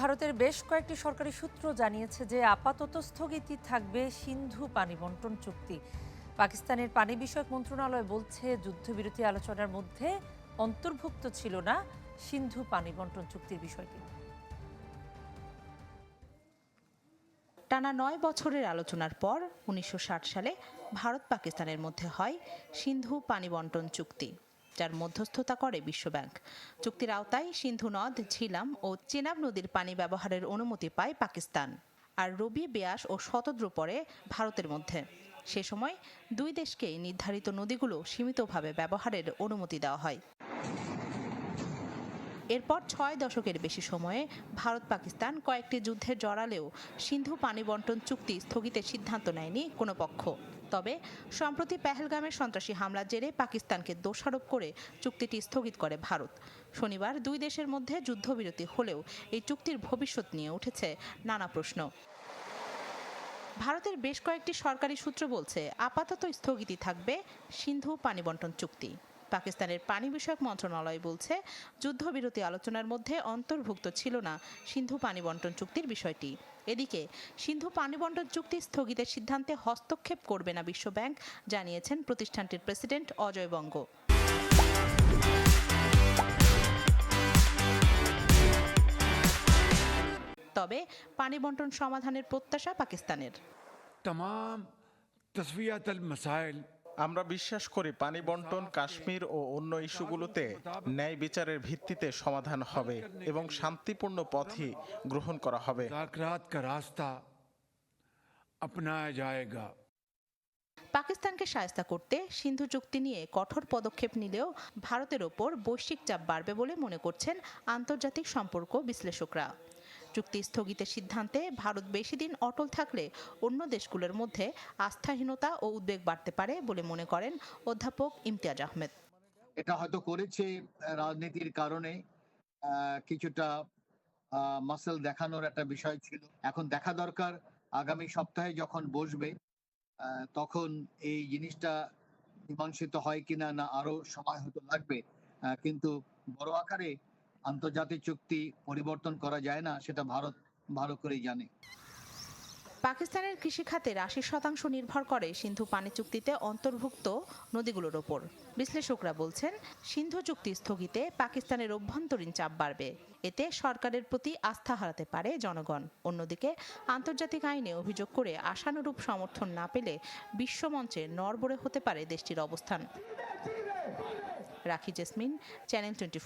ভারতের বেশ কয়েকটি সরকারি সূত্র জানিয়েছে যে আপাতত স্থগিতই থাকবে সিন্ধু পানি বন্টন চুক্তি। পাকিস্তানের পানি বিষয়ক মন্ত্রণালয় বলছে, যুদ্ধবিরতি আলোচনার মধ্যে অন্তর্ভুক্ত ছিল না সিন্ধু পানি বন্টন চুক্তির বিষয়টি। টানা নয় বছরের আলোচনার পর উনিশশো ষাট সালে ভারত পাকিস্তানের মধ্যে হয় সিন্ধু পানি বন্টন চুক্তি। যার মধ্যস্থতা করে বিশ্বব্যাংক। চুক্তির আওতায় সিন্ধু নদ, ঝিলাম ও চেনাব নদীর পানি ব্যবহারের অনুমতি পায় পাকিস্তান। আর রবি বেয়াস ও শতদ্র পরে ভারতের মধ্যে। সে সময় দুই দেশকেই নির্ধারিত নদীগুলো সীমিতভাবে ব্যবহারের অনুমতি দেওয়া হয়। এরপর ছয় দশকের বেশি সময়ে ভারত পাকিস্তান কয়েকটি যুদ্ধে জড়ালেও সিন্ধু পানি বন্টন চুক্তি স্থগিতের সিদ্ধান্ত নেয়নি কোনো পক্ষ। তবে সম্প্রতি পেহেলগামের সন্ত্রাসী হামলার জেরে পাকিস্তানকে দোষারোপ করে চুক্তিটি স্থগিত করে ভারত। শনিবার দুই দেশের মধ্যে যুদ্ধবিরতি হলেও এই চুক্তির ভবিষ্যৎ নিয়ে উঠেছে নানা প্রশ্ন। ভারতের বেশ কয়েকটি সরকারি সূত্র বলছে, আপাতত স্থগিতই থাকবে সিন্ধু পানি বন্টন চুক্তি। পাকিস্তানের পানি বিষয়ক মন্ত্রণালয় বলছে, যুদ্ধবিরতি আলোচনার মধ্যে অন্তর্ভুক্ত ছিল না সিন্ধু পানি বন্টন চুক্তির বিষয়টি। এদিকে, সিন্ধু পানি বন্টন চুক্তি স্থগিতের সিদ্ধান্তে হস্তক্ষেপ করবে না বিশ্বব্যাংক জানিয়েছেন প্রতিষ্ঠানটির প্রেসিডেন্ট অজয় বঙ্গ। তবে পানি বন্টন সমাধানের প্রত্যাশা পাকিস্তানের। তমাম আমরা বিশ্বাস করি পানি বন্টন কাশ্মীর ও অন্য ইস্যুগুলোতে ন্যায় বিচারের ভিত্তিতে সমাধান হবে এবং শান্তিপূর্ণ পথই গ্রহণ করা হবে मुज़ाकरात का रास्ता अपनाया जाएगा পাকিস্তানকে সায়স্তা করতে সিন্ধু চুক্তি নিয়ে কঠোর পদক্ষেপ নিলেও ভারতের ওপর বৈশ্বিক চাপ বাড়বে বলে মনে করছেন আন্তর্জাতিক সম্পর্ক বিশ্লেষকরা চুক্তি স্থগিতের সিদ্ধান্তে ভারত বেশি দিন অটল থাকলে অন্য দেশগুলোর মধ্যে আস্থাহীনতা ও উদ্বেগ বাড়তে পারে বলে মনে করেন অধ্যাপক ইমতিয়াজ আহমেদ। এটা হয়তো করেছে রাজনীতির কারণে কিছুটা মাসেল দেখানোর একটা বিষয় ছিল। এখন দেখা দরকার, আগামী সপ্তাহে যখন বসবে তখন এই জিনিসটা মীমাংসিত হয় কিনা না আরও সময় হয়তো লাগবে। কিন্তু বড় আকারে আন্তর্জাতিক চুক্তি পরিবর্তন করা যায় না, সেটা ভারত, ভালো করেই জানে। পাকিস্তানের কৃষিখাতের আশি শতাংশ নির্ভর করে সিন্ধু পানি চুক্তিতে অন্তর্ভুক্ত নদীগুলোর ওপর। বিশ্লেষকরা বলছেন, সিন্ধু চুক্তি স্থগিতে পাকিস্তানের অভ্যন্তরীণ চাপ বাড়বে। এতে সরকারের প্রতি আস্থা হারাতে পারে জনগণ। অন্যদিকে, আন্তর্জাতিক আইনে অভিযোগ করে আশানুরূপ সমর্থন না পেলে বিশ্বমঞ্চে নড়বড়ে হতে পারে দেশটির অবস্থান। রাখি জেসমিন, চ্যানেল টোয়েন্টি